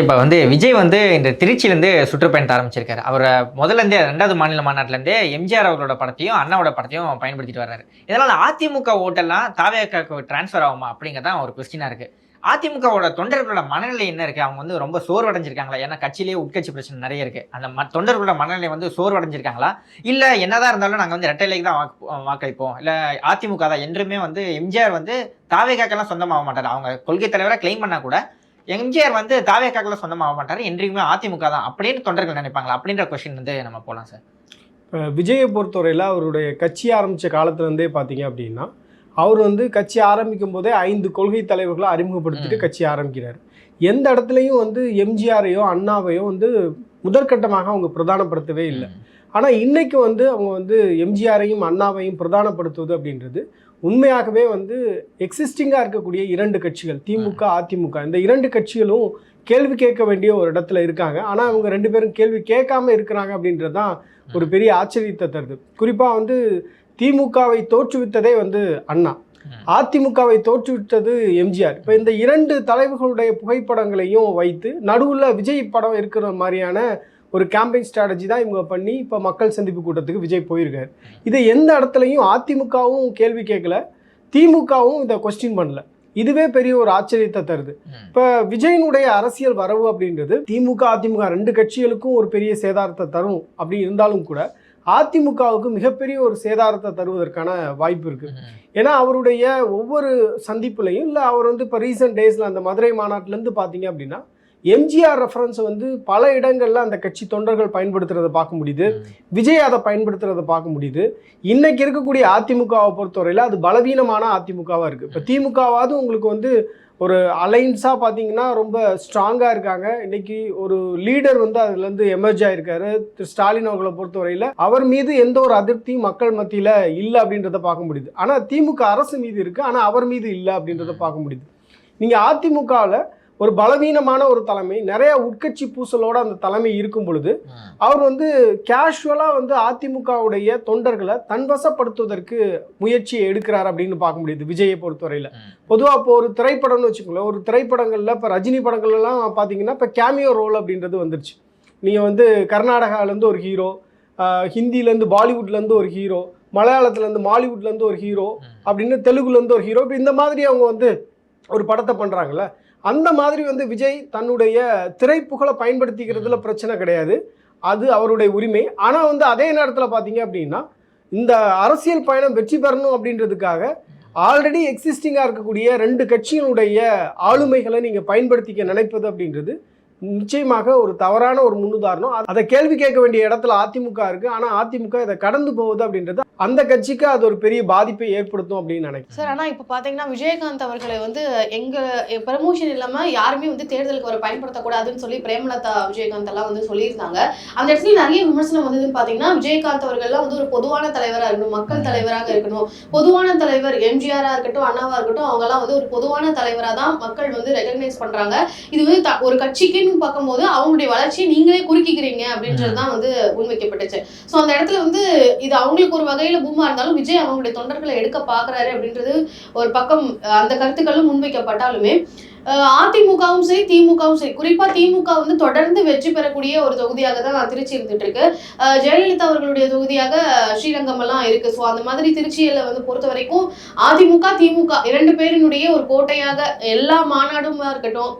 இப்போ வந்து விஜய் வந்து இந்த திருச்சியிலேருந்து சுற்றுப்பயணத்தை ஆரம்பிச்சிருக்காரு. அவர் முதல்லேருந்தே ரெண்டாவது மாநில மாநாட்டிலேருந்தே எம்ஜிஆர் அவர்களோட படத்தையும் அண்ணாவோட படத்தையும் பயன்படுத்திட்டு வர்றாரு. இதனால் அதிமுக ஓட்டெல்லாம் தாவேக்காக்கு டிரான்ஸ்ஃபர் ஆகுமா அப்படிங்கிறதான் ஒரு கொஸ்டினாக இருக்குது அதிமுகவோட தொண்டர்களோட மனநிலை என்ன இருக்குது அவங்க வந்து ரொம்ப சோர்வடைஞ்சிருக்காங்களா? ஏன்னா கட்சியிலேயே உட்கட்சி பிரச்சனை நிறைய இருக்குது அந்த ம தொண்டர்களோட மனநிலை வந்து சோர்வடைஞ்சிருக்காங்களா? இல்லை என்னதான் இருந்தாலும் நாங்கள் வந்து ரெட்டைலைக்கு தான் வாக்கு வாக்களிப்போம். இல்லை அதிமுக தான் என்றுமே வந்து எம்ஜிஆர் வந்து தாவேக்காக்கெல்லாம் சொந்தமாக மாட்டார் அவங்க கொள்கை தலைவராக கிளைம் பண்ணால் கூட எம்ஜிஆர் வந்து தாவேக்காக்கெல்லாம் சொந்தமாக மாட்டார். என்றைக்குமே அதிமுக தான். அப்படின்னு தொண்டர்கள் நினைப்பாங்களா? அப்படின்ற கொஸ்டின் வந்து நம்ம போகலாம் சார் இப்போ விஜயை பொறுத்தவரையில் அவருடைய கட்சி ஆரம்பித்த காலத்துலேருந்தே பார்த்தீங்க அப்படின்னா அவர் வந்து கட்சி ஆரம்பிக்கும் போதே ஐந்து கொள்கை தலைவர்களை அறிமுகப்படுத்திட்டு. கட்சி ஆரம்பிக்கிறார். எந்த இடத்துலையும் வந்து எம்ஜிஆரையோ அண்ணாவையோ வந்து முதற்கட்டமாக அவங்க பிரதானப்படுத்தவே இல்லை. ஆனால் இன்னைக்கு வந்து அவங்க வந்து எம்ஜிஆரையும் அண்ணாவையும் பிரதானப்படுத்துவது அப்படின்றது உண்மையாகவே வந்து எக்ஸிஸ்டிங்காக இருக்கக்கூடிய இரண்டு கட்சிகள் திமுக அதிமுக. இந்த இரண்டு கட்சிகளும் கேள்வி கேட்க வேண்டிய ஒரு இடத்துல இருக்காங்க. ஆனால் அவங்க ரெண்டு பேரும் கேள்வி கேட்காம இருக்கிறாங்க அப்படின்றது தான் ஒரு பெரிய ஆச்சரியத்தை தருது. குறிப்பாக வந்து திமுகவை தோற்றுவித்ததே வந்து அண்ணா. அதிமுகவை தோற்றுவித்தது எம்ஜிஆர். இப்போ இந்த இரண்டு தலைவர்களுடைய புகைப்படங்களையும் வைத்து நடுவில் விஜய் படம் இருக்கிற மாதிரியான ஒரு கேம்பெயின் ஸ்ட்ராட்டஜி தான் இவங்க பண்ணி இப்போ மக்கள் சந்திப்பு கூட்டத்துக்கு விஜய் போயிருக்காரு இதை எந்த இடத்துலையும் அதிமுகவும் கேள்வி கேட்கல திமுகவும் இதை கொஸ்டின் பண்ணல இதுவே பெரிய ஒரு ஆச்சரியத்தை தருது. இப்போ விஜயனுடைய அரசியல் வரவு அப்படின்றது திமுக அதிமுக ரெண்டு கட்சிகளுக்கும் ஒரு பெரிய சேதாரத்தை தரும் அப்படி இருந்தாலும் கூட அதிமுகவுக்கு மிகப்பெரிய ஒரு சேதாரத்தை தருவதற்கான வாய்ப்பு இருக்கு ம். ஏன்னா அவருடைய ஒவ்வொரு சந்திப்புலையும் இல்லை அவர் வந்து இப்போ ரீசெண்ட் டேஸில் அந்த மதுரை மாநாட்டிலேருந்து பார்த்தீங்க அப்படின்னா எம்ஜிஆர் ரெஃபரன்ஸ் வந்து பல இடங்கள்ல அந்த கட்சி தொண்டர்கள் பயன்படுத்துறதை பார்க்க முடியுது. விஜய் அதை பயன்படுத்துறதை பார்க்க முடியுது. இன்னைக்கு இருக்கக்கூடிய அதிமுகவை பொறுத்தவரையில் அது பலவீனமான அதிமுகவாக இருக்குது இப்போ திமுகவாவது உங்களுக்கு வந்து ஒரு அலைன்ஸாக பார்த்தீங்கன்னா ரொம்ப ஸ்ட்ராங்காக இருக்காங்க. இன்னைக்கு ஒரு லீடர் வந்து அதுலேருந்து எமர்ஜ் ஆயிருக்காரு. திரு ஸ்டாலின் அவர்களை பொறுத்தவரையில் அவர் மீது எந்த ஒரு அதிருப்தியும் மக்கள் மத்தியில் இல்லை அப்படின்றத பார்க்க முடியுது. ஆனால் திமுக அரசு மீது இருக்குது ஆனால் அவர் மீது இல்லை அப்படின்றத பார்க்க முடியுது. நீங்கள் அதிமுகவில் ஒரு பலவீனமான ஒரு தலைமை நிறைய உட்கட்சி பூசலோட அந்த தலைமை இருக்கும் பொழுது. அவர் வந்து கேஷுவலாக வந்து அதிமுகவுடைய தொண்டர்களை தன்வசப்படுத்துவதற்கு முயற்சியை எடுக்கிறார் அப்படின்னு பார்க்க முடியுது விஜயை பொறுத்தவரையில். பொதுவாக இப்போ ஒரு திரைப்படம்னு வச்சுக்கோங்களேன் ஒரு திரைப்படங்களில் இப்போ ரஜினி படங்கள்லாம் பார்த்தீங்கன்னா இப்போ கேமியோ ரோல் அப்படின்றது வந்துருச்சு நீங்கள் வந்து கர்நாடகாலேருந்து ஒரு ஹீரோ ஹிந்திலேருந்து பாலிவுட்லேருந்து ஒரு ஹீரோ மலையாளத்துலேருந்து மாலிவுட்லேருந்து ஒரு ஹீரோ. அப்படின்னு தெலுங்குலேருந்து ஒரு ஹீரோ இப்போ இந்த மாதிரி அவங்க வந்து ஒரு படத்தை பண்ணுறாங்கல்ல அந்த மாதிரி வந்து விஜய் தன்னுடைய திரைப்புகழை பயன்படுத்திக்கிறதுல பிரச்சனை கிடையாது. அது அவருடைய உரிமை. ஆனால் வந்து அதே நேரத்தில் பார்த்தீங்க அப்படின்னா இந்த அரசியல் பயணம் வெற்றி பெறணும் அப்படின்றதுக்காக ஆல்ரெடி எக்ஸிஸ்டிங்காக இருக்கக்கூடிய ரெண்டு கட்சியினுடைய ஆளுமைகளை நீங்கள் பயன்படுத்திக்க நினைப்பது அப்படின்றது நிச்சயமாக ஒரு தவறான ஒரு முன்னுதாரணம். அதை கேள்வி கேட்க வேண்டிய இடத்துல அதிமுக இருக்கு. ஆனால் அதிமுக இதை கடந்து போகுது அப்படின்றது அந்த கட்சிக்கு அது ஒரு பெரிய பாதிப்பை ஏற்படுத்தும் அப்படின்னு நினைக்கிறேன். சார் ஆனா இப்ப பாத்தீங்கன்னா விஜயகாந்த் அவர்களை வந்து எங்க ப்ரமோஷன் இல்லாம யாருமே வந்து தேர்தலுக்கு அவரை பயன்படுத்தக்கூடாதுன்னு சொல்லி பிரேமலதா விஜயகாந்த் எல்லாம் வந்து சொல்லியிருந்தாங்க. அந்த இடத்துல நிறைய விமர்சனம் வந்ததுன்னு பாத்தீங்கன்னா விஜயகாந்த் அவர்கள்லாம் வந்து ஒரு பொதுவான தலைவரா இருக்கணும் மக்கள் தலைவராக இருக்கணும். பொதுவான தலைவர் எம்ஜிஆரா இருக்கட்டும் அண்ணாவா இருக்கட்டும் அவங்க எல்லாம் வந்து ஒரு பொதுவான தலைவரா தான் மக்கள் வந்து ரெகக்னைஸ் பண்றாங்க. இது வந்து த- ஒரு கட்சிக்குன்னு பார்க்கும்போது அவங்களுடைய வளர்ச்சியை நீங்களே குறுக்கிக்கிறீங்க அப்படின்றது தான் வந்து முன்வைக்கப்பட்டுச்சு. ஸோ அந்த இடத்துல வந்து இது அவங்களுக்கு ஒரு வகையில பூமா இருந்தாலும் விஜய் அவங்களுடைய தொண்டர்களை எடுக்க பாக்குறாரு அப்படின்றது ஒரு பக்கம் அந்த கருத்துக்களும் முன்வைக்கப்பட்டாலுமே அதிமுகவும் சரி திமுகவும் சரி குறிப்பா திமுக வந்து தொடர்ந்து வெற்றி பெறக்கூடிய ஒரு தொகுதியாக தான் திருச்சி இருந்துட்டு இருக்கு ஜெயலலிதா அவர்களுடைய தொகுதியாக ஸ்ரீரங்கம் எல்லாம் இருக்கு. ஸோ அந்த மாதிரி திருச்சியில வந்து பொறுத்த வரைக்கும் அதிமுக திமுக இரண்டு பேரினுடைய ஒரு கோட்டையாக எல்லா மாநாடுமா இருக்கட்டும்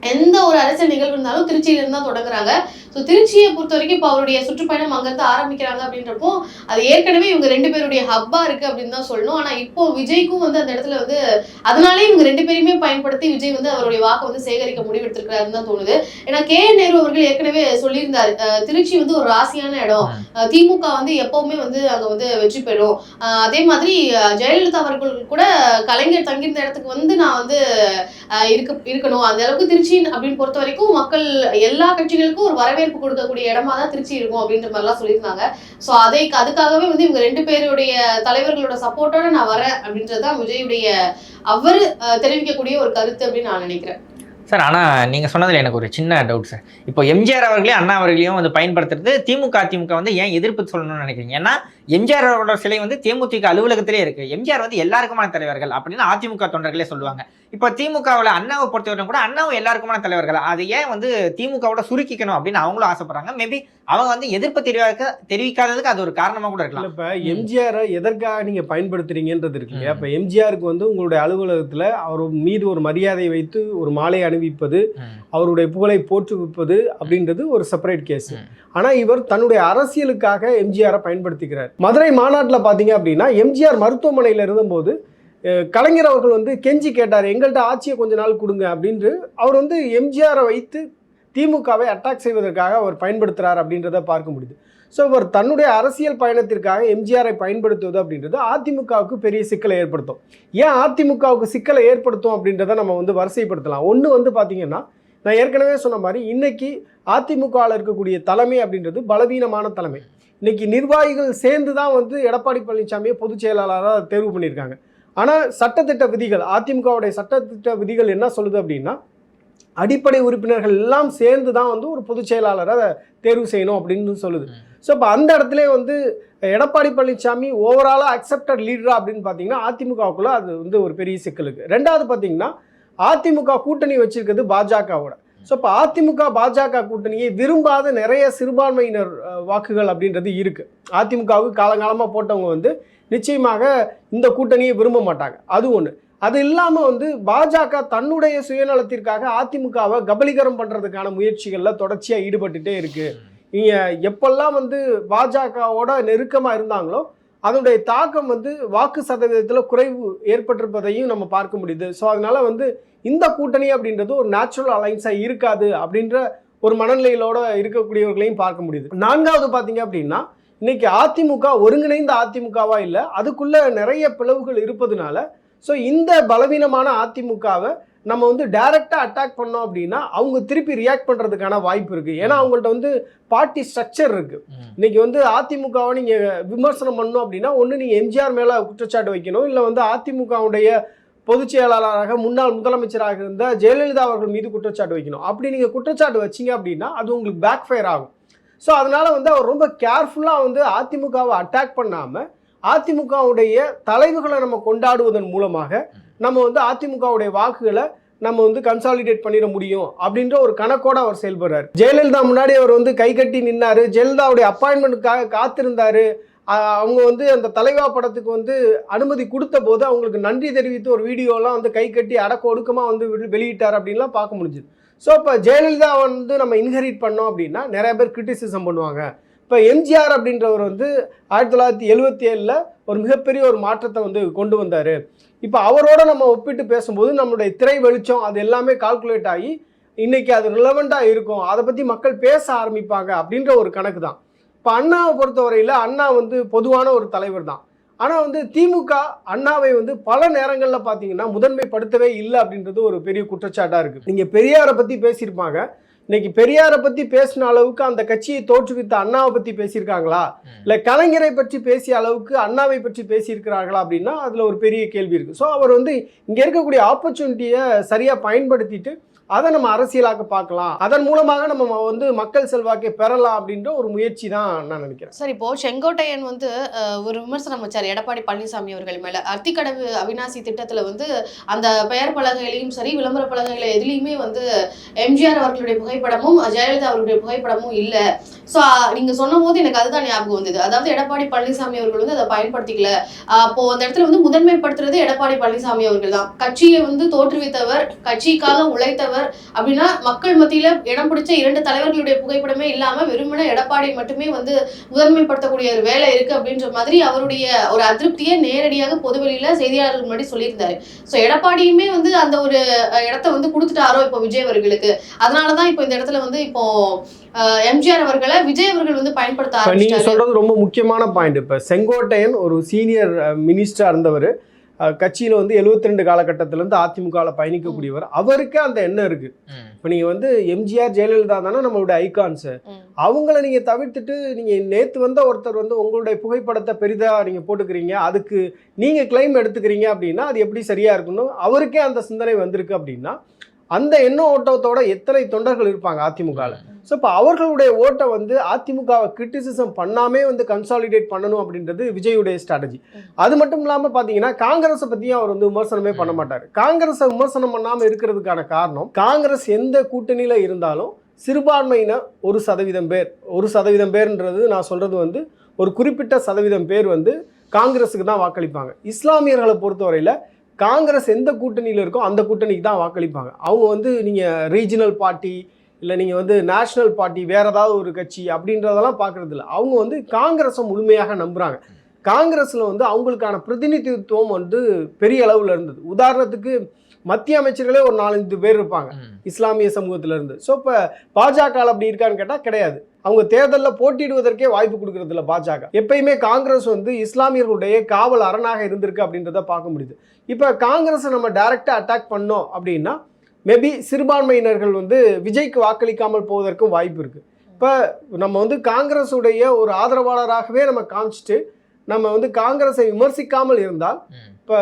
எந்த ஒரு அரசியல் நிகழ்வு இருந்தாலும் திருச்சியில இருந்து தான் தொடங்குறாங்க. ஸோ திருச்சியை பொறுத்த வரைக்கும் இப்போ அவருடைய சுற்றுப்பயணம் அங்கிருந்து ஆரம்பிக்கிறாங்க அப்படின்றப்போ அது ஏற்கனவே இவங்க ரெண்டு பேருடைய ஹப்பா இருக்கு அப்படின்னு தான் சொல்லணும். ஆனா இப்போ விஜய்க்கும் வந்து அந்த இடத்துல வந்து அதனாலே இவங்க ரெண்டு பேருமே பயன்படுத்தி விஜய் வந்து அவருடைய வாக்கை வந்து சேகரிக்க முடிவெடுத்திருக்கிறாருன்னு தான் தோணுது. ஏன்னா கே என் நேரு அவர்கள் ஏற்கனவே சொல்லியிருந்தாரு. திருச்சி வந்து ஒரு ராசியான இடம். திமுக வந்து எப்பவுமே வந்து அங்க வந்து வெற்றி பெறும். அதே மாதிரி ஜெயலலிதா அவர்கள் கூட கலைஞர் தங்கியிருந்த இடத்துக்கு வந்து நான் வந்து இருக்க இருக்கணும். அந்த அளவுக்கு திருச்சி அப்படின்னு பொறுத்த வரைக்கும் மக்கள் எல்லா கட்சிகளுக்கும் ஒரு வரவேற்பு கொடுக்கக்கூடிய இடமா தான் திருச்சி இருக்கும் அப்படின்ற மாதிரிலாம் சொல்லியிருந்தாங்க. ஸோ அதை அதுக்காகவே வந்து இவங்க ரெண்டு பேருடைய தலைவர்களோட சப்போர்ட்டோட நான் வரேன் அப்படின்றது தான் விஜயுடைய அவர் தெரிவிக்கக்கூடிய ஒரு கருத்து அப்படின்னு நான் நினைக்கிறேன். சார் ஆனால் நீங்கள் சொன்னதில் எனக்கு ஒரு சின்ன டவுட் சார். இப்போ எம்ஜிஆர் அவர்களையும் அண்ணா அவர்களையும் வந்து பயன்படுத்துறது திமுக அதிமுக வந்து ஏன் எதிர்ப்பு சொல்லணும்னு நினைக்கிறீங்க? ஏன்னா எம்ஜிஆர் அவரோட சிலை வந்து தேமுதிக அலுவலகத்திலே இருக்கு. எம்ஜிஆர் வந்து எல்லாருக்குமான தலைவர்கள் அப்படின்னு அதிமுக தொண்டர்களே சொல்லுவாங்க. இப்போ திமுகவில் அண்ணாவை பொறுத்தவரைக்கும் கூட அண்ணாவும் எல்லாருக்குமான தலைவர்கள். அது ஏன் வந்து திமுகவோட சுருக்கிக்கணும் அப்படின்னு அவங்களும் ஆசைப்படுறாங்க. மேபி அவங்க வந்து எதிர்ப்பு தெரிவிக்க தெரிவிக்காததுக்கு அது ஒரு காரணமா கூட இருக்கலாம். இப்ப எம்ஜிஆரை எதற்காக நீங்க பயன்படுத்துறீங்கன்றது இருக்கு இல்லையா இப்ப எம்ஜிஆருக்கு வந்து உங்களுடைய அலுவலகத்துல அவர் மீது ஒரு மரியாதை வைத்து ஒரு மாலை அணிவிப்பது அவருடைய புகழை போற்றுவிப்பது அப்படின்றது ஒரு செப்பரேட் கேஸ் ஆனால் இவர் தன்னுடைய அரசியலுக்காக எம்ஜிஆரை பயன்படுத்திக்கிறார். மதுரை மாநாட்டில் பார்த்தீங்க அப்படின்னா எம்ஜிஆர் மருத்துவமனையில் இருந்தபோது கலைஞர் அவர்கள் வந்து கெஞ்சி கேட்டார் எங்கள்கிட்ட ஆட்சியை கொஞ்ச நாள் கொடுங்க அப்படின்ட்டு. அவர் வந்து எம்ஜிஆரை வைத்து திமுகவை அட்டாக் செய்வதற்காக அவர் பயன்படுத்துகிறார் அப்படின்றத பார்க்க முடியுது. ஸோ இவர் தன்னுடைய அரசியல் பயணத்திற்காக எம்ஜிஆரை பயன்படுத்துவது அப்படின்றது அதிமுகவுக்கு பெரிய சிக்கலை ஏற்படுத்தும். ஏன் அதிமுகவுக்கு சிக்கலை ஏற்படுத்தும் அப்படின்றத நம்ம வந்து வரிசைப்படுத்தலாம். ஒன்று வந்து பார்த்திங்கன்னா நான் ஏற்கனவே சொன்ன மாதிரி இன்றைக்கி அதிமுகவில் இருக்கக்கூடிய தலைமை அப்படின்றது பலவீனமான தலைமை. இன்னைக்கு நிர்வாகிகள் சேர்ந்து தான் வந்து எடப்பாடி பழனிசாமியை பொதுச் செயலாளராக தேர்வு பண்ணியிருக்காங்க. ஆனால் சட்டத்திட்ட விதிகள் அதிமுகவுடைய சட்டத்திட்ட விதிகள் என்ன சொல்லுது அப்படின்னா அடிப்படை உறுப்பினர்கள் எல்லாம் சேர்ந்து தான் வந்து ஒரு பொதுச் செயலாளரை தேர்வு செய்யணும் அப்படின்னு சொல்லுது. ஸோ இப்போ அந்த இடத்துல வந்து எடப்பாடி பழனிசாமி ஓவராலாக அக்செப்டட் லீடரா அப்படின்னு பார்த்தீங்கன்னா அதிமுகவுக்குள்ள அது வந்து ஒரு பெரிய சிக்கலுக்கு. ரெண்டாவது பார்த்தீங்கன்னா அதிமுக கூட்டணி வச்சிருக்கிறது பாஜகவோட. ஸோ இப்போ அதிமுக பாஜக கூட்டணியை விரும்பாத நிறைய சிறுபான்மையினர் வாக்குகள் அப்படின்றது இருக்கு. அதிமுகவுக்கு காலங்காலமாக போட்டவங்க வந்து நிச்சயமாக இந்த கூட்டணியை விரும்ப மாட்டாங்க. அது ஒன்று அது இல்லாமல் வந்து பாஜக தன்னுடைய சுயநலத்திற்காக அதிமுகவை கபலீகரம் பண்ணுறதுக்கான முயற்சிகளில் தொடர்ச்சியாக ஈடுபட்டுட்டே இருக்கு. நீங்க எப்பெல்லாம் வந்து பாஜகவோட நெருக்கமாக இருந்தாங்களோ அதனுடைய தாக்கம் வந்து வாக்கு சதவீதத்தில் குறைவு ஏற்பட்டிருப்பதையும் நம்ம பார்க்க முடியுது. ஸோ அதனால வந்து இந்த கூட்டணி அப்படின்றது ஒரு நேச்சுரல் அலைன்ஸாக இருக்காது அப்படின்ற ஒரு மனநிலையிலோட இருக்கக்கூடியவர்களையும் பார்க்க முடியுது. நான்காவது பார்த்தீங்க அப்படின்னா இன்னைக்கு அதிமுக ஒருங்கிணைந்த அதிமுகவா இல்லை அதுக்குள்ளே நிறைய பிளவுகள் இருப்பதுனால ஸோ இந்த பலவீனமான அதிமுகவை நம்ம வந்து டைரெக்டாக அட்டாக் பண்ணோம் அப்படின்னா அவங்க திருப்பி ரியாக்ட் பண்ணுறதுக்கான வாய்ப்பு இருக்குது ஏன்னா அவங்கள்ட்ட வந்து பார்ட்டி ஸ்ட்ரக்சர் இருக்குது இன்னைக்கு வந்து அதிமுகவை நீங்கள் விமர்சனம் பண்ணணும் அப்படின்னா ஒன்று நீங்கள் எம்ஜிஆர் மேலே குற்றச்சாட்டு வைக்கணும். இல்லை வந்து அதிமுகவுடைய பொதுச் செயலாளராக முன்னாள் முதலமைச்சராக இருந்த ஜெயலலிதா அவர்கள் மீது குற்றச்சாட்டு வைக்கணும். அப்படி நீங்கள் குற்றச்சாட்டு வச்சீங்க அப்படின்னா அது உங்களுக்கு பேக் ஃபயர் ஆகும். ஸோ அதனால வந்து அவர் ரொம்ப கேர்ஃபுல்லாக வந்து அதிமுகவை அட்டாக் பண்ணாமல் அதிமுகவுடைய தலைவுகளை நம்ம கொண்டாடுவதன் மூலமாக நம்ம வந்து அதிமுகவுடைய வாக்குகளை நம்ம வந்து கன்சாலிடேட் பண்ணிட முடியும் அப்படின்ற ஒரு கணக்கோட அவர் செயல்படுறாரு. ஜெயலலிதா முன்னாடி அவர் வந்து கை கட்டி நின்னாரு. ஜெயலலிதாவுடைய அப்பாயின்மெண்ட்டுக்காக காத்திருந்தாரு. அவங்க வந்து அந்த தலைவா படத்துக்கு வந்து அனுமதி கொடுத்த போது அவங்களுக்கு நன்றி தெரிவித்து ஒரு வீடியோலாம் வந்து கை கட்டி அடக்க ஒடுக்கமாக வந்து வெளியிட்டார் அப்படின்லாம் பார்க்க முடிஞ்சுது. ஸோ இப்போ ஜெயலலிதா வந்து நம்ம இன்ஹெரிட் பண்ணோம் அப்படின்னா நிறைய பேர் கிரிட்டிசிசம் பண்ணுவாங்க. இப்போ எம்ஜிஆர் அப்படின்றவர் வந்து ஆயிரத்தி தொள்ளாயிரத்தி எழுபத்தி ஏழில் ஒரு மிகப்பெரிய ஒரு மாற்றத்தை வந்து கொண்டு வந்தார். இப்போ அவரோட நம்ம ஒப்பிட்டு பேசும்போது நம்மளுடைய திரை வெளிச்சம் அது எல்லாமே கால்குலேட் ஆகி இன்னைக்கு அது ரிலவெண்ட்டாக இருக்கும். அதை பற்றி மக்கள் பேச ஆரம்பிப்பாங்க அப்படின்ற ஒரு கணக்கு தான். இப்போ அண்ணாவை பொறுத்தவரையில் அண்ணா வந்து பொதுவான ஒரு தலைவர் தான். ஆனால் வந்து திமுக அண்ணாவை வந்து பல நேரங்களில் பார்த்தீங்கன்னா முதன்மைப்படுத்தவே இல்லை அப்படின்றது ஒரு பெரிய குற்றச்சாட்டாக இருக்குது நீங்கள் பெரியாரை பற்றி பேசியிருப்பாங்க. இன்னைக்கு பெரியாரை பற்றி பேசின அளவுக்கு அந்த கட்சியை தோற்றுவித்த அண்ணாவை பற்றி பேசியிருக்காங்களா? இல்லை கலைஞரை பற்றி பேசிய அளவுக்கு அண்ணாவை பற்றி பேசியிருக்கிறார்களா அப்படின்னா அதில் ஒரு பெரிய கேள்வி இருக்குது ஸோ அவர் வந்து இங்கே இருக்கக்கூடிய ஆப்பர்ச்சுனிட்டியை சரியாக பயன்படுத்திட்டு அதை நம்ம அரசியலாக்க பார்க்கலாம். அதன் மூலமாக நம்ம வந்து மக்கள் செல்வாக்கை பெறலாம் அப்படின்ற ஒரு முயற்சி தான் நான் நினைக்கிறேன். சார் இப்போ செங்கோட்டையன் வந்து ஒரு விமர்சனம் வச்சார் எடப்பாடி பழனிசாமி அவர்கள் மேல. அத்திக்கடவு அவினாசி திட்டத்துல வந்து அந்த பெயர் பலகையிலையும் சரி விளம்பர பலகையில எதுலையுமே வந்து எம்ஜிஆர் அவர்களுடைய புகைப்படமும் ஜெயலலிதா அவர்களுடைய புகைப்படமும் இல்ல. ஸோ நீங்க சொன்ன போது எனக்கு அதுதான் ஞாபகம் வந்தது. அதாவது எடப்பாடி பழனிசாமி அவர்கள் வந்து அதை பயன்படுத்திக்கல. அப்போ அந்த இடத்துல வந்து முதன்மைப்படுத்துறது எடப்பாடி பழனிசாமி அவர்கள் தான். கட்சியை வந்து தோற்றுவித்தவர் கட்சிக்காக உழைத்தவர் அப்படின்னா மக்கள் மத்தியில இடம் பிடிச்ச இரண்டு தலைவர்களுடைய புகைப்படமே இல்லாம வெறுமனே எடப்பாடி மட்டுமே வந்து முதன்மைப்படுத்தக்கூடிய ஒரு வேலை இருக்கு அப்படின்ற மாதிரி அவருடைய ஒரு அதிருப்தியை நேரடியாக பொதுவெளியில செய்தியாளர்கள் முன்னாடி சொல்லியிருந்தாரு. சோ எடப்பாடியுமே வந்து அந்த ஒரு இடத்த வந்து கொடுத்துட்டாரோ இப்போ விஜய் அவர்களுக்கு. அதனாலதான் இப்போ இந்த இடத்துல வந்து இப்போ எம்ஜிஆர் அவர்களை விஜய் அவர்கள் வந்து பயன்படுத்த நீங்க சொல்றது ரொம்ப முக்கியமான பாயிண்ட் இப்போ செங்கோட்டையன் ஒரு சீனியர் மினிஸ்டராக இருந்தவர். கட்சியில் வந்து 72 ரெண்டு காலகட்டத்திலேருந்து அதிமுகவில் பயணிக்கக்கூடியவர். அவருக்கு அந்த எண்ணம் இருக்கு. இப்போ நீங்கள் வந்து எம்ஜிஆர் ஜெயலலிதா தானே நம்மளுடைய ஐகான்ஸு. அவங்கள நீங்கள் தவிர்த்துட்டு நீங்கள் நேற்று வந்த ஒருத்தர் வந்து உங்களுடைய புகைப்படத்தை பெரிதாக நீங்கள் போட்டுக்கிறீங்க. அதுக்கு நீங்கள் கிளைம் எடுத்துக்கிறீங்க அப்படின்னா அது எப்படி சரியாக இருக்கணும் அவருக்கே அந்த சிந்தனை வந்திருக்கு அப்படின்னா அந்த எண்ண ஓட்டத்தோட எத்தனை தொண்டர்கள் இருப்பாங்க அதிமுகவில் ஸோ இப்போ அவர்களுடைய ஓட்டை வந்து அதிமுகவை கிரிட்டிசிசம் பண்ணாமே வந்து கன்சாலிடேட் பண்ணணும் அப்படின்றது விஜயுடைய ஸ்ட்ராட்டஜி அது மட்டும் இல்லாமல் பார்த்தீங்கன்னா காங்கிரஸை பற்றியும் அவர் வந்து விமர்சனமே பண்ண மாட்டார். காங்கிரஸை விமர்சனம் பண்ணாமல் இருக்கிறதுக்கான காரணம் காங்கிரஸ் எந்த கூட்டணியில் இருந்தாலும் சிறுபான்மையினர் ஒரு சதவீதம் பேர் ஒரு சதவீதம் பேர்ன்றது நான் சொல்கிறது வந்து ஒரு குறிப்பிட்ட சதவீதம் பேர் வந்து காங்கிரஸுக்கு தான் வாக்களிப்பாங்க. இஸ்லாமியர்களை பொறுத்தவரையில் காங்கிரஸ் எந்த கூட்டணியில் இருக்கோ அந்த கூட்டணிக்கு தான் வாக்களிப்பாங்க. அவங்க வந்து நீங்கள் ரீஜனல் பார்ட்டி இல்லை நீங்கள் வந்து நேஷனல் பார்ட்டி வேற ஏதாவது ஒரு கட்சி அப்படின்றதெல்லாம் பார்க்கறது இல்ல அவங்க வந்து காங்கிரஸை முழுமையாக நம்புகிறாங்க காங்கிரஸில் வந்து அவங்களுக்கான பிரதிநிதித்துவம் வந்து பெரிய அளவில் இருந்தது. உதாரணத்துக்கு மத்திய அமைச்சர்களே ஒரு நாலஞ்சு பேர் இருப்பாங்க. இஸ்லாமிய சமூகத்துல இருந்து. ஸோ இப்போ பாஜக அப்படி இருக்கான்னு கேட்டால் கிடையாது. அவங்க தேர்தலில் போட்டியிடுவதற்கே வாய்ப்பு கொடுக்கறது இல்ல பாஜக. எப்பயுமே காங்கிரஸ் வந்து இஸ்லாமியர்களுடைய காவல் அரணாக இருந்திருக்கு அப்படின்றத பார்க்க முடியுது. இப்போ காங்கிரஸை நம்ம டைரெக்டாக அட்டாக் பண்ணோம் அப்படின்னா மேபி சிறுபான்மையினர்கள் வந்து விஜய்க்கு வாக்களிக்காமல் போவதற்கும் வாய்ப்பு இருக்குது இப்போ நம்ம வந்து காங்கிரஸுடைய ஒரு ஆதரவாளராகவே நம்ம காமிச்சிட்டு நம்ம வந்து காங்கிரஸை விமர்சிக்காமல் இருந்தால். இப்போ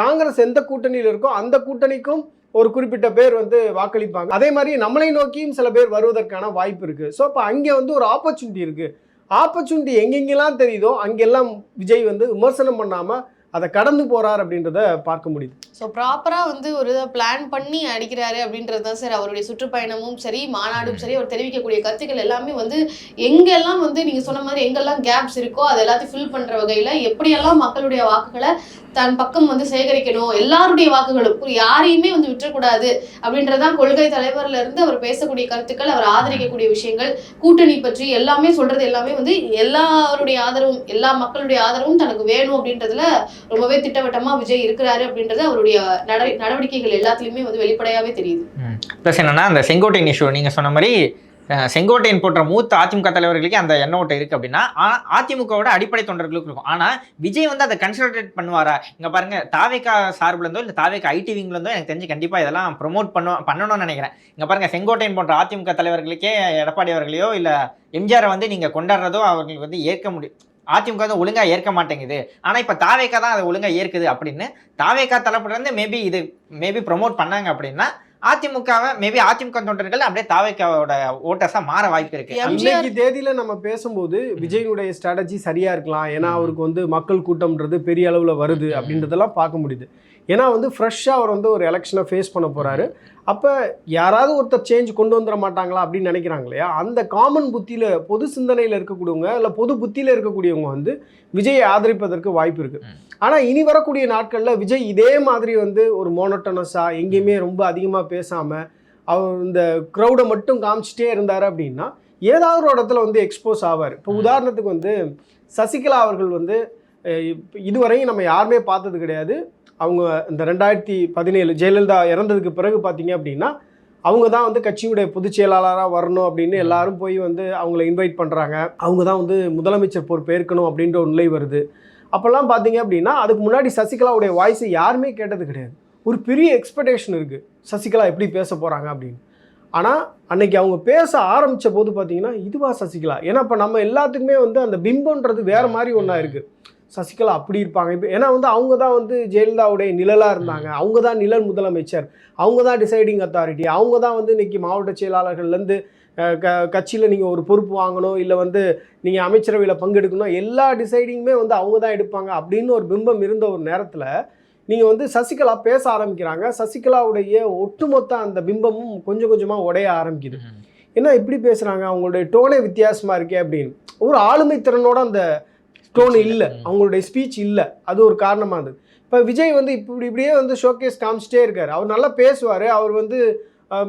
காங்கிரஸ் எந்த கூட்டணியில் இருக்கோ அந்த கூட்டணிக்கும் ஒரு குறிப்பிட்ட பேர் வந்து வாக்களிப்பாங்க. அதே மாதிரி நம்மளை நோக்கியும் சில பேர் வருவதற்கான வாய்ப்பு இருக்கு. ஸோ அப்போ அங்கே வந்து ஒரு ஆப்பர்ச்சுனிட்டி இருக்கு. ஆப்பர்ச்சுனிட்டி எங்கெங்கெல்லாம் தெரியுதோ அங்கெல்லாம் விஜய் வந்து விமர்சனம் பண்ணாமல் அதை கடந்து போறார் அப்படின்றத பார்க்க முடியுது. ஸோ ப்ராப்பராக வந்து ஒரு இதை பிளான் பண்ணி அடிக்கிறாரு அப்படின்றது தான் சார் அவருடைய சுற்றுப்பயணமும் சரி மாநாடும் சரி அவர் தெரிவிக்கக்கூடிய கருத்துக்கள் எல்லாமே வந்து எங்கெல்லாம் வந்து நீங்கள் சொன்ன மாதிரி எங்கெல்லாம் கேப்ஸ் இருக்கோ அது எல்லாத்தையும் ஃபில் பண்ணுற வகையில் எப்படியெல்லாம் மக்களுடைய வாக்குகளை தன் பக்கம் வந்து சேகரிக்கணும் எல்லாருடைய வாக்குகளும் யாரையுமே வந்து விட்டுறக்கூடாது அப்படின்றதான் கொள்கை தலைவர்ல இருந்து அவர் பேசக்கூடிய கருத்துக்கள் அவர் ஆதரிக்கக்கூடிய விஷயங்கள் கூட்டணி பற்றி எல்லாமே சொல்றது எல்லாமே வந்து எல்லாருடைய ஆதரவும் எல்லா மக்களுடைய ஆதரவும் தனக்கு வேணும் அப்படின்றதுல ரொம்பவே திட்டவட்டமா விஜய் இருக்கிறாரு அப்படின்றது அவருடைய நட- நடவடிக்கைகள் எல்லாத்துலயுமே வந்து வெளிப்படையாவே தெரியுது. ப்ளஸ் என்னன்னா அந்த செங்கோட்டையின் இஷ்யூ நீங்கள் சொன்ன மாதிரி செங்கோட்டையன் போன்ற மூத்த அதிமுக தலைவர்களுக்கு அந்த எண்ண ஓட்டம் இருக்குது அப்படின்னா ஆனால் அதிமுகவோட அடிப்படை தொண்டர்களுக்கு இருக்கும். ஆனால் விஜய் வந்து அதை கன்சல்டேட் பண்ணுவாரா? இங்கே பாருங்க தாவேக்கா சார்புல இருந்தோ இல்லை தாவேக்கா ஐடி விங்ல இருந்தோ எனக்கு தெரிஞ்சு கண்டிப்பாக இதெல்லாம் ப்ரொமோட் பண்ண பண்ணணும்னு நினைக்கிறேன். இங்கே பாருங்க செங்கோட்டையன் போன்ற அதிமுக தலைவர்களுக்கே எடப்பாடி அவர்களையோ இல்லை எம்ஜிஆரை வந்து நீங்கள் கொண்டாடுறதோ அவர்களுக்கு வந்து ஏற்க முடியும். அதிமுக வந்து ஒழுங்கா ஏற்க மாட்டேங்குது. ஆனா இப்ப தாவேக்கா தான் அதை ஒழுங்கா ஏற்குது அப்படின்னு தாவேக்கா தரப்புல இருந்து மேபி இது மேபி ப்ரொமோட் பண்ணாங்க அப்படின்னா அதிமுகவை மேபி அதிமுக தொண்டர்கள் அப்படியே தாவேக்காவோட ஓட்டர்ஸா மாற வாய்ப்பு இருக்கு. இன்னைக்கு தேதியில நம்ம பேசும்போது விஜயனுடைய ஸ்ட்ராட்டஜி சரியா இருக்கலாம். ஏன்னா. அவருக்கு வந்து மக்கள் கூட்டம்ன்றது பெரிய அளவுல வருது. அப்படின்றதெல்லாம் பார்க்க முடியுது. ஏன்னா வந்து ஃப்ரெஷ்ஷாக அவர் வந்து ஒரு எலெக்ஷனை ஃபேஸ் பண்ண போறாரு. அப்போ யாராவது ஒருத்தர் சேஞ்ச் கொண்டு வந்துட மாட்டாங்களா அப்படின்னு நினைக்கிறாங்க இல்லையா? அந்த காமன் புத்தியில பொது சிந்தனையில் இருக்கக்கூடியவங்க இல்லை பொது புத்தியில இருக்கக்கூடியவங்க வந்து விஜயை ஆதரிப்பதற்கு வாய்ப்பு இருக்கு. ம். ஆனா இனி வரக்கூடிய நாட்கள்ல விஜய் இதே மாதிரி வந்து ஒரு மோனோட்டனஸா எங்கேயுமே ரொம்ப அதிகமா பேசாம அவர் இந்த க்ரௌடை மட்டும் காமிச்சிட்டே இருந்தார் அப்படின்னா ஏதாவது ஒரு இடத்துல வந்து எக்ஸ்போஸ் ஆவார். இப்போ. உதாரணத்துக்கு வந்து சசிகலா அவர்கள் வந்து இதுவரையும் நம்ம யாருமே பார்த்தது கிடையாது. அவங்க இந்த ரெண்டாயிரத்தி பதினேழு ஜெயலலிதா இறந்ததுக்கு பிறகு பார்த்தீங்க அப்படின்னா அவங்க தான் வந்து கட்சியுடைய பொதுச் செயலாளராக வரணும் அப்படின்னு எல்லாரும் போய் வந்து அவங்கள இன்வைட் பண்ணுறாங்க அவங்க தான் வந்து முதலமைச்சர் பொறுப்பு ஏற்கணும் அப்படின்ற ஒரு நிலை வருது. அப்போல்லாம் பார்த்தீங்க அப்படின்னா அதுக்கு முன்னாடி சசிகலாவுடைய வாய்ஸை யாருமே கேட்டது கிடையாது. ஒரு பெரிய எக்ஸ்பெக்டேஷன் இருக்குது சசிகலா எப்படி பேச போகிறாங்க அப்படின்னு. ஆனால் அன்னைக்கு அவங்க பேச ஆரம்பித்த போது பார்த்தீங்கன்னா இதுவா சசிகலா? ஏன்னா இப்போ நம்ம எல்லாத்துக்குமே வந்து அந்த பிம்பம்ன்றது வேறு மாதிரி ஒன்றா இருக்குது சசிகலா அப்படி இருப்பாங்க. இப்போ ஏன்னா வந்து அவங்க தான் வந்து ஜெயலலிதாவுடைய நிழலாக இருந்தாங்க. அவங்க தான் நிழல் முதலமைச்சர். அவங்க தான் டிசைடிங் அத்தாரிட்டி அவங்க தான் வந்து இன்னைக்கு மாவட்ட செயலாளர்கள்லேருந்து க கட்சியில் நீங்கள் ஒரு பொறுப்பு வாங்கணும் இல்லை வந்து நீங்கள் அமைச்சரவையில் பங்கெடுக்கணும் எல்லா டிசைடிங்குமே வந்து அவங்க தான் எடுப்பாங்க அப்படின்னு ஒரு பிம்பம் இருந்த ஒரு நேரத்தில் நீங்கள் வந்து சசிகலா பேச ஆரம்பிக்கிறாங்க. சசிகலாவுடைய ஒட்டுமொத்த அந்த பிம்பமும் கொஞ்சம் கொஞ்சமாக உடைய ஆரம்பிக்குது. ம். என்ன இப்படி பேசுகிறாங்க அவங்களுடைய டோனே வித்தியாசமாக இருக்கே அப்படின்னு. ஒரு ஆளுமை திறனோட அந்த டோன் இல்லை. அவங்களுடைய ஸ்பீச் இல்லை. அது ஒரு காரணமாக இருந்தது. இப்போ விஜய் வந்து இப்படி இப்படியே வந்து ஷோகேஸ் காமிச்சிட்டே இருக்காரு. அவர் நல்லா பேசுவார். அவர் வந்து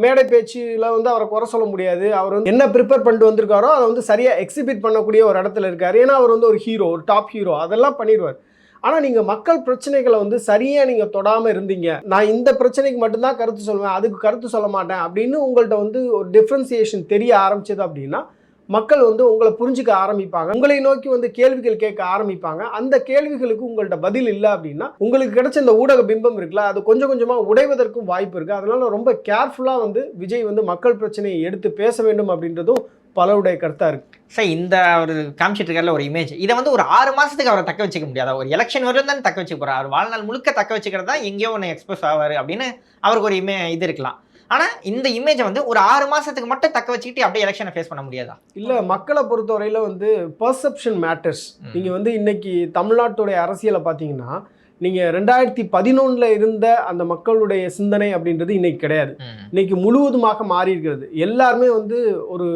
மேடை பேச்சில் வந்து அவரை குறை சொல்ல முடியாது. அவர் வந்து என்ன ப்ரிப்பேர் பண்ணிட்டு வந்திருக்காரோ அதை வந்து சரியாக எக்ஸிபிட் பண்ணக்கூடிய ஒரு இடத்துல இருக்காரு. ஏன்னா அவர் வந்து ஒரு ஹீரோ ஒரு டாப் ஹீரோ அதெல்லாம் பண்ணிடுவார் ஆனால் நீங்கள் மக்கள் பிரச்சனைகளை வந்து சரியாக நீங்கள் தொடாமல் இருந்தீங்க. நான் இந்த பிரச்சனைக்கு மட்டும்தான் கருத்து சொல்லுவேன் அதுக்கு கருத்து சொல்ல மாட்டேன் அப்படின்னு உங்கள்கிட்ட வந்து ஒரு டிஃப்ரென்சியேஷன் தெரிய ஆரம்பிச்சது அப்படின்னா மக்கள் வந்து உங்களை புரிஞ்சுக்க ஆரம்பிப்பாங்க. உங்களை நோக்கி வந்து கேள்விகள் கேட்க ஆரம்பிப்பாங்க. அந்த கேள்விகளுக்கு உங்கள்ட்ட பதில் இல்லை அப்படின்னா உங்களுக்கு கிடைச்ச இந்த ஊடக பிம்பம் இருக்குல்ல அது கொஞ்சம் கொஞ்சமாக உடைவதற்கும் வாய்ப்பு இருக்குது அதனால ரொம்ப கேர்ஃபுல்லாக வந்து விஜய் வந்து மக்கள் பிரச்சனையை எடுத்து பேச வேண்டும் அப்படின்றதும் பலருடைய கருத்தாக இருக்குது சார் இந்த ஒரு காமிச்சிட்டு ஒரு இமேஜ் இதை வந்து ஒரு ஆறு மாதத்துக்கு அவரை தக்க வச்சுக்க முடியாதா. ஒரு எலெக்ஷன் வரும் தான் தக்க வச்சுக்க போகிறார் அவர் வாழ்நாள் முழுக்க தக்க வச்சுக்கிறதா எங்கேயோ ஒன்று எக்ஸ்பிரஸ் ஆவார் அப்படின்னு அவருக்கு ஒரு இமே இது இருக்கலாம். ஆனா இந்த இமேஜை வந்து ஒரு ஆறு மாசத்துக்கு மட்டும் தக்க வச்சுக்கிட்டு அப்படியே எலெக்ஷனை ஃபேஸ் பண்ண முடியாதா? இல்ல மக்களை பொறுத்தவரையில வந்து பர்செப்ஷன் மேட்டர்ஸ் நீங்க வந்து இன்னைக்கு தமிழ்நாட்டுடைய அரசியலை பார்த்தீங்கன்னா நீங்க ரெண்டாயிரத்தி பதினொன்னுல இருந்த அந்த மக்களுடைய சிந்தனை அப்படின்றது இன்னைக்கு கிடையாது. இன்னைக்கு முழுவதுமாக மாறி இருக்கிறது. எல்லாருமே வந்து ஒரு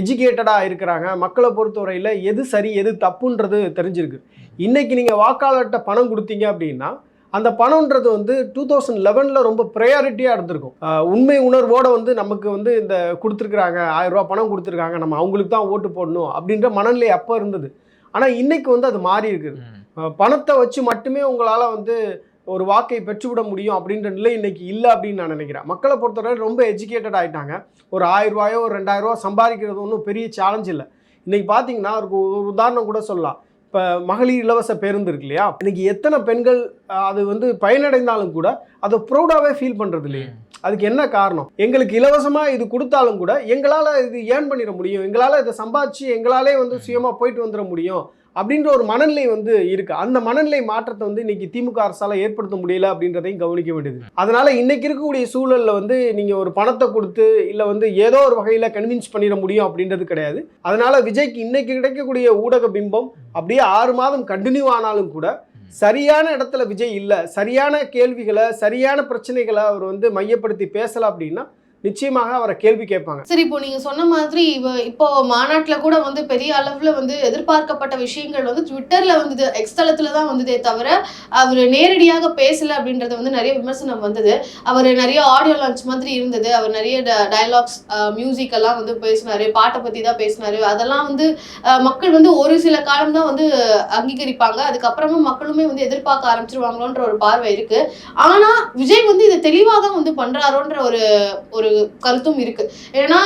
எஜுகேட்டடாக இருக்கிறாங்க. மக்களை பொறுத்தவரையில் எது சரி எது தப்புன்றது தெரிஞ்சிருக்கு. இன்னைக்கு நீங்கள் வாக்காளர்கிட்ட பணம் கொடுத்தீங்க அப்படின்னா அந்த பணம்ன்றது வந்து டூ தௌசண்ட் லெவனில் ரொம்ப ப்ரையாரிட்டியாக இருந்திருக்கும். உண்மை உணர்வோடு வந்து நமக்கு வந்து இந்த கொடுத்துருக்குறாங்க ஆயிரம் ரூபாய் பணம் கொடுத்துருக்காங்க நம்ம அவங்களுக்கு தான் ஓட்டு போடணும் அப்படின்ற மனநிலை அப்போ இருந்தது. ஆனால் இன்னைக்கு வந்து அது மாறி இருக்குது பணத்தை வச்சு மட்டுமே உங்களால் வந்து ஒரு வாக்கை பெற்றுவிட முடியும் அப்படின்ற நிலை இன்னைக்கு இல்லை அப்படின்னு நான் நினைக்கிறேன். மக்களை பொறுத்தவரை ரொம்ப எஜுகேட்டட் ஆயிட்டாங்க. ஒரு ஆயிரம் ரூபாயோ ஒரு ரெண்டாயிரம் ரூபாய் சம்பாதிக்கிறது ஒன்றும் பெரிய சேலஞ்ச் இல்லை. இன்னைக்கு பார்த்தீங்கன்னா ஒரு உதாரணம் கூட சொல்லலாம். இப்போ மகளிர் இலவச பேருந்து இருக்கு இல்லையா? இன்னைக்கு எத்தனை பெண்கள் அது வந்து பயனடைந்தாலும் கூட அதை ப்ரௌடாகவே ஃபீல் பண்ணுறது இல்லையா. அதுக்கு என்ன காரணம்? எங்களுக்கு இலவசமாக இது கொடுத்தாலும் கூட எங்களால் இது ஏர்ன் பண்ணிட முடியும். எங்களால் இதை சம்பாதிச்சு எங்களாலே வந்து சுயமாக போயிட்டு வந்துட முடியும். அப்படின்ற ஒரு மனநிலை வந்து இருக்கு. அந்த மனநிலை மாற்றத்தை வந்து இன்னைக்கு திமுக அரசால ஏற்படுத்த முடியல அப்படின்றதையும் கவனிக்க வேண்டியது. அதனால இன்னைக்கு இருக்கக்கூடிய சூழல்ல வந்து நீங்க ஒரு பணத்தை கொடுத்து இல்ல வந்து ஏதோ ஒரு வகையில கன்வின்ஸ் பண்ணிட முடியும் அப்படின்றது கிடையாது. அதனால விஜய்க்கு இன்னைக்கு கிடைக்கக்கூடிய ஊடக பிம்பம் அப்படியே ஆறு மாதம் கண்டினியூ ஆனாலும் கூட சரியான இடத்துல விஜய் இல்லை சரியான கேள்விகளை சரியான பிரச்சனைகளை அவர் வந்து மையப்படுத்தி பேசல அப்படின்னா நிச்சயமாக அவரை கேள்வி கேட்பாங்க. சரி இப்போ நீங்க சொன்ன மாதிரி இப்போ மாநாட்டுல கூட வந்து பெரிய அளவுல வந்து எதிர்பார்க்கப்பட்ட விஷயங்கள் வந்து ட்விட்டர்ல வந்தது எக்ஸ்தலத்துல தான் வந்ததே தவிர அவர் நேரடியாக பேசல அப்படின்றது வந்து நிறைய விமர்சனம் வந்தது. அவர் நிறைய ஆடியோ லான்ச் மாதிரி இருந்தது. அவர் நிறைய டயலாக்ஸ் மியூசிக் எல்லாம் வந்து பேசினாரு பாட்டை பத்தி தான் பேசினாரு. அதெல்லாம் வந்து மக்கள் வந்து ஒரு சில காலம் தான் வந்து அங்கீகரிப்பாங்க. அதுக்கப்புறமா மக்களுமே வந்து எதிர்பார்க்க ஆரம்பிச்சிருவாங்களோன்ற ஒரு பார்வை இருக்கு. ஆனா விஜய் வந்து இதை தெளிவாக தான் வந்து பண்றாரோன்ற ஒரு ஒரு கருத்தும் இருக்கு. ஏன்னா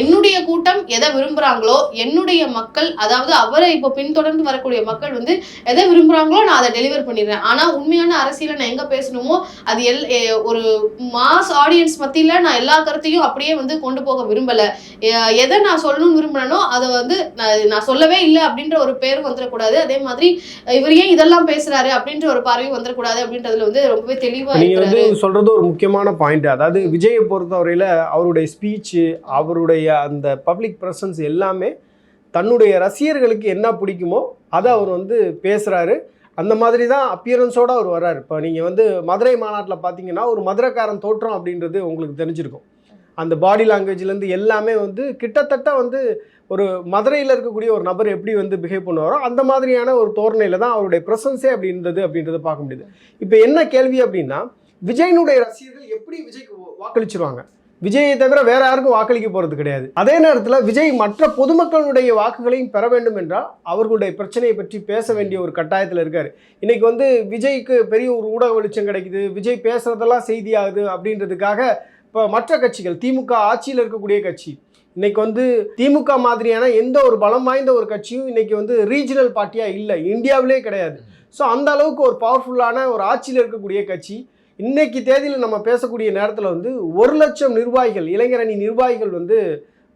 என்னுடைய கூட்டம் எதை விரும்புறாங்களோ என்னுடைய மக்கள் அதாவது அவரை இப்போ பின்தொடர்ந்து வரக்கூடிய மக்கள் வந்து எதை விரும்புறாங்களோ நான் அதை டெலிவர் பண்ணிடுறேன். ஆனா உண்மையான அரசியலை நான் எங்க பேசணுமோ அது எல் ஒரு மாஸ் ஆடியன்ஸ் மத்தியில நான் எல்லா கருத்தையும் அப்படியே வந்து கொண்டு போக விரும்பல. எதை நான் சொல்லணும்னு விரும்பினனோ அதை வந்து நான் சொல்லவே இல்லை அப்படின்ற ஒரு பேரும் வந்துடக்கூடாது அதே மாதிரி இவர் ஏன் இதெல்லாம் பேசுறாரு அப்படின்ற ஒரு பார்வையும் வந்துடக்கூடாது அப்படின்றதுல வந்து ரொம்பவே தெளிவா நீங்க வந்து சொல்றது ஒரு முக்கியமான பாயிண்ட் அதாவது விஜயை முறையில் அவருடைய ஸ்பீச்சு அவருடைய அந்த பப்ளிக் ப்ரெசன்ஸ் எல்லாமே தன்னுடைய ரசிகர்களுக்கு என்ன பிடிக்குமோ அதை அவர் வந்து பேசுகிறாரு அந்த மாதிரி தான் அப்பியரன்ஸோடு அவர் வர்றார். இப்போ நீங்கள் வந்து மதுரை மாநாட்டில் பார்த்தீங்கன்னா ஒரு மதுரைக்காரன் தோற்றம் அப்படின்றது உங்களுக்கு தெரிஞ்சிருக்கும். அந்த பாடி லாங்குவேஜ்லேருந்து எல்லாமே வந்து கிட்டத்தட்ட வந்து ஒரு மதுரையில் இருக்கக்கூடிய ஒரு நபர் எப்படி வந்து பிஹேவ் பண்ணுவாரோ அந்த மாதிரியான ஒரு தோரணையில் தான் அவருடைய ப்ரெசன்ஸே அப்படி இருந்தது அப்படின்றத பார்க்க முடியுது. இப்போ என்ன கேள்வி அப்படின்னா விஜயனுடைய ரசிகர்கள் எப்படி விஜய்க்கு வாக்களிச்சிருவாங்க? விஜயை தவிர வேற யாருக்கும் வாக்களிக்க போறது கிடையாது. அதே நேரத்தில் விஜய் மற்ற பொதுமக்களுடைய வாக்குகளையும் பெற வேண்டும் என்றால் அவர்களுடைய பிரச்சனையை பற்றி பேச வேண்டிய ஒரு கட்டாயத்தில் இருக்காரு. இன்னைக்கு வந்து விஜய்க்கு பெரிய ஒரு ஊடக வெளிச்சம் கிடைக்குது. விஜய் பேசுறதெல்லாம் செய்தியாகுது அப்படின்றதுக்காக இப்போ மற்ற கட்சிகள் திமுக ஆட்சியில் இருக்கக்கூடிய கட்சி இன்னைக்கு வந்து திமுக மாதிரியான எந்த ஒரு பலம் வாய்ந்த ஒரு கட்சியும் இன்னைக்கு வந்து ரீஜனல் பார்ட்டியாக இல்லை. இந்தியாவிலே கிடையாது. ஸோ அந்த அளவுக்கு ஒரு பவர்ஃபுல்லான ஒரு ஆட்சியில் இருக்கக்கூடிய கட்சி இன்னைக்கு தேதியில் நம்ம பேசக்கூடிய நேரத்தில் வந்து ஒரு லட்சம் நிர்வாகிகள் இளைஞரணி நிர்வாகிகள் வந்து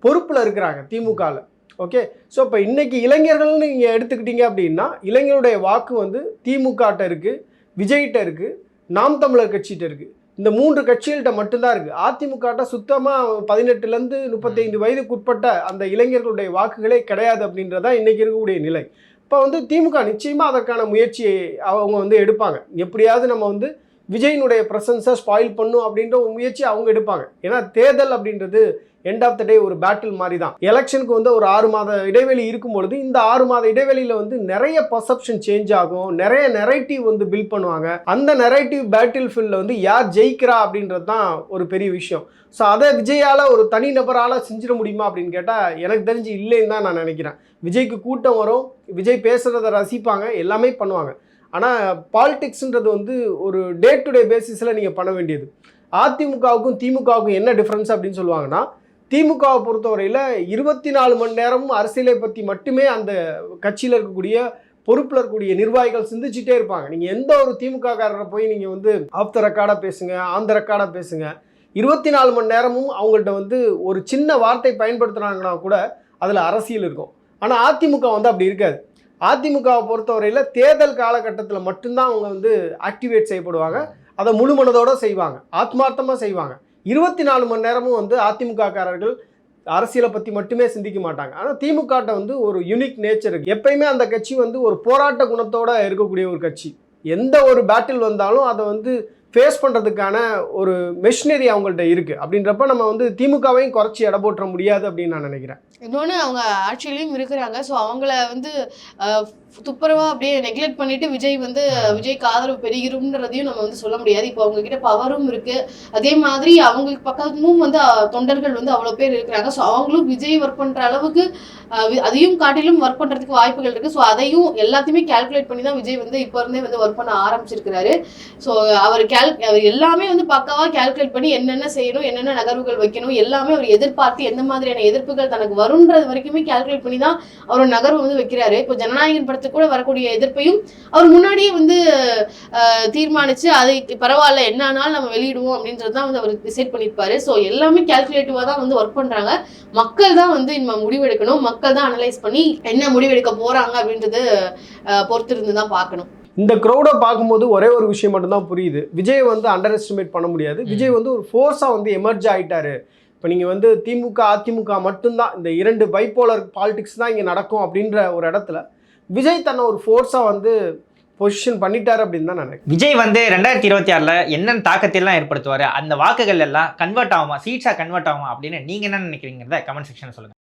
பொறுப்பில் இருக்கிறாங்க திமுகவில் ஓகே? ஸோ இப்போ இன்றைக்கி இளைஞர்கள்னு நீங்கள் எடுத்துக்கிட்டீங்க அப்படின்னா இளைஞருடைய வாக்கு வந்து திமுகட்ட இருக்குது விஜய்கிட்ட இருக்குது நாம் தமிழர் கட்சிகிட்ட இருக்குது இந்த மூன்று கட்சிகள்கிட்ட மட்டும்தான் இருக்குது அதிமுகட்ட சுத்தமாக பதினெட்டுலேருந்து முப்பத்தைந்து வயதுக்குட்பட்ட அந்த இளைஞர்களுடைய வாக்குகளே கிடையாது அப்படின்றதா இன்றைக்கி இருக்கக்கூடிய நிலை. இப்போ வந்து திமுக நிச்சயமாக அதற்கான முயற்சியை அவங்க வந்து எடுப்பாங்க. எப்படியாவது நம்ம வந்து விஜயினுடைய ப்ரெசன்ஸை ஸ்பாயில் பண்ணும் அப்படின்ற ஒரு முயற்சி அவங்க எடுப்பாங்க. ஏன்னா தேர்தல் அப்படின்றது எண்ட் ஆஃப் த டே ஒரு பேட்டில் மாதிரி தான் எலெக்ஷனுக்கு வந்து ஒரு ஆறு மாத இடைவெளி இருக்கும் பொழுது இந்த ஆறு மாத இடைவெளியில் வந்து நிறைய பர்செப்ஷன் சேஞ்ச் ஆகும். நிறைய நெரேட்டிவ் வந்து பில்ட் பண்ணுவாங்க. அந்த நெரேட்டிவ் பேட்டில் ஃபீல்டில் வந்து யார் ஜெயிக்கிறா அப்படின்றது தான் ஒரு பெரிய விஷயம். ஸோ அதை விஜயால் ஒரு தனி நபரால் செஞ்சிட முடியுமா அப்படின்னு கேட்டால் எனக்கு தெரிஞ்சு இல்லைன்னு தான் நான் நினைக்கிறேன். விஜய்க்கு கூட்டம் வரும். விஜய் பேசுகிறத ரசிப்பாங்க. எல்லாமே பண்ணுவாங்க. ஆனால் பாலிடிக்ஸ்ன்றது வந்து ஒரு டே டு டே பேசிஸில் நீங்கள் பண்ண வேண்டியது. அதிமுகவுக்கும் திமுகவுக்கும் என்ன டிஃப்ரென்ஸ் அப்படின்னு சொல்லுவாங்கன்னா திமுகவை பொறுத்தவரையில் இருபத்தி நாலு மணி நேரமும் அரசியலை பற்றி மட்டுமே அந்த கட்சியில் இருக்கக்கூடிய பொறுப்பில் இருக்கக்கூடிய நிர்வாகிகள் சிந்திச்சுட்டே இருப்பாங்க. நீங்கள் எந்த ஒரு திமுககாரரை போய் நீங்கள் வந்து ஆஃப் த ரெக்கார்டாக பேசுங்க ஆன் த ரெக்கார்டாக பேசுங்க இருபத்தி நாலு மணி நேரமும் அவங்கள்ட்ட வந்து ஒரு சின்ன வார்த்தை பயன்படுத்துனாங்கன்னா கூட அதில் அரசியல் இருக்கும். ஆனால் அதிமுக வந்து அப்படி இருக்காது. அதிமுகவை பொறுத்தவரையில் தேர்தல் காலகட்டத்தில் மட்டும்தான் அவங்க வந்து ஆக்டிவேட் செய்யப்படுவாங்க. அதை முழு மனதோடு செய்வாங்க. ஆத்மார்த்தமாக செய்வாங்க. இருபத்தி நாலு மணி நேரமும் வந்து அதிமுக காரர்கள் அரசியலை பற்றி மட்டுமே சிந்திக்க மாட்டாங்க. ஆனால் திமுகட்ட வந்து ஒரு யூனிக் நேச்சர் இருக்குது எப்பயுமே அந்த கட்சி வந்து ஒரு போராட்ட குணத்தோட இருக்கக்கூடிய ஒரு கட்சி. எந்த ஒரு பேட்டில் வந்தாலும் அதை வந்து ஃபேஸ் பண்ணுறதுக்கான ஒரு மெஷினரி அவங்கள்ட்ட இருக்குது அப்படின்றப்ப நம்ம வந்து திமுகவையும் குறைச்சி எடை போட்டுற முடியாது அப்படின்னு நான் நினைக்கிறேன். இன்னொன்று அவங்க ஆட்சியிலையும் இருக்கிறாங்க. ஸோ அவங்கள வந்து அஹ், துப்புரவா அப்படியே நெக்லெக்ட் பண்ணிட்டு விஜய் வந்து விஜய்க்கு ஆதரவு பெறுகிறோம்ன்றதையும் நம்ம வந்து சொல்ல முடியாது. இப்போ அவங்க கிட்ட பவரும் இருக்கு. அதே மாதிரி அவங்களுக்கு பக்கமும் வந்து தொண்டர்கள் வந்து அவ்வளோ பேர் இருக்கிறாங்க. ஸோ அவங்களும் விஜய் ஒர்க் பண்ற அளவுக்கு அதையும் காட்டிலும் ஒர்க் பண்றதுக்கு வாய்ப்புகள் இருக்கு. ஸோ அதையும் எல்லாத்தையுமே கால்குலேட் பண்ணி தான் விஜய் வந்து இப்போ இருந்தே வந்து ஒர்க் பண்ண ஆரம்பிச்சிருக்கிறாரு. ஸோ அவர் கேல் அவர் எல்லாமே வந்து பக்காவா கால்குலேட் பண்ணி என்னென்ன செய்யணும் என்னென்ன நகர்வுகள் வைக்கணும் எல்லாமே அவர் எதிர்பார்த்து எந்த மாதிரியான எதிர்ப்புகள் தனக்கு வரும்ன்றது வரைக்குமே கால்குலேட் பண்ணி தான் அவர் நகர்வு வந்து வைக்கிறாரு. இப்போ ஜனநாயகன் படத்துக்கு கூட வரக்கூடிய எதிர்ப்பையும் அவர் முன்னாடியே வந்து தீர்மானிச்சு அதை பரவாயில்ல என்ன ஆனாலும் நம்ம வெளியிடுவோம் அப்படின்றது தான் வந்து அவர் டிசைட் பண்ணியிருப்பாரு ஸோ எல்லாமே கால்குலேட்டிவாக தான் வந்து ஒர்க் பண்றாங்க. மக்கள் தான் வந்து நம்ம முடிவெடுக்கணும் மக்கள் தான் அனலைஸ் பண்ணி என்ன முடிவெடுக்க போறாங்க அப்படின்றது பொறுத்திருந்து தான் பார்க்கணும். இந்த க்ரௌடை பார்க்கும்போது ஒரே ஒரு விஷயம் மட்டும்தான் புரியுது. விஜய் வந்து அண்டர் எஸ்டிமேட் பண்ண முடியாது. விஜய் வந்து ஒரு ஃபோர்ஸாக வந்து எமர்ஜ் ஆயிட்டாரு. இப்போ நீங்கள் வந்து திமுக அதிமுக மட்டும்தான் இந்த இரண்டு பைப்போலர் பாலிடிக்ஸ் தான் இங்கே நடக்கும் அப்படின்ற ஒரு இடத்துல விஜய் தன்னை ஒரு ஃபோர்ஸாக வந்து பொசிஷன் பண்ணிட்டார் அப்படின்னு தான் நான் நினைக்கிறேன். விஜய் வந்து ரெண்டாயிரத்தி இருபத்தி ஆறில் என்னென்ன தாக்கத்தையெல்லாம் ஏற்படுத்துவார்? அந்த வாக்குகள் எல்லாம் கன்வெர்ட் ஆகுமா? சீட்ஸாக கன்வெர்ட் ஆகுமா? அப்படின்னு நீங்கள் என்ன நினைக்கிறீங்கிறத கமெண்ட் செக்ஷன் சொல்லுங்கள்